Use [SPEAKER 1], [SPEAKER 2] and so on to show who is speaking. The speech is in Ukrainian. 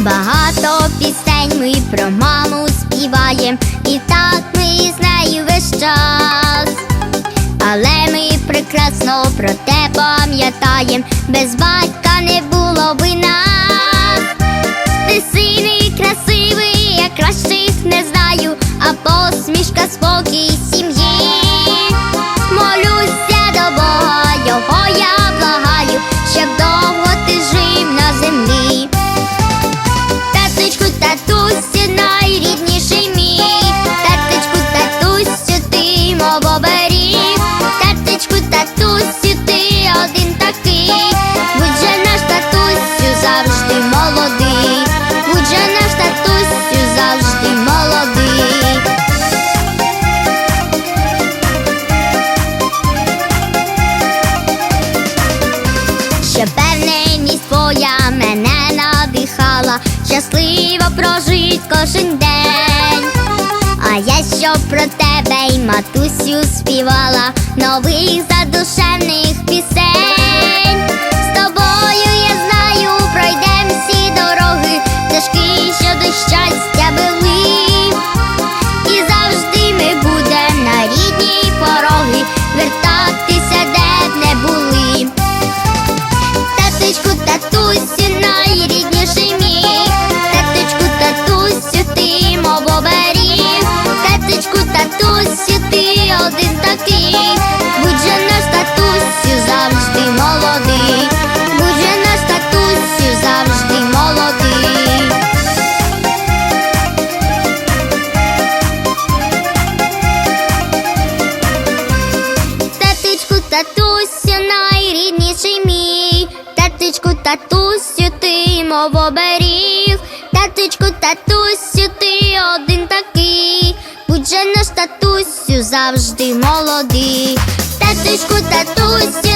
[SPEAKER 1] Багато пісень ми про маму співаєм, і так ми з нею весь час. Але ми прекрасно про те пам'ятаєм, без батька не було надихала, щасливо прожить кожен день. А я що про тебе й матусю співала нових задушевних пісень. Татусю, найрідніший мій, таточку, татусю, ти мов оберіг, таточку, татусю, ти один такий, будь же наш татусю завжди молодий, таточку, татусю.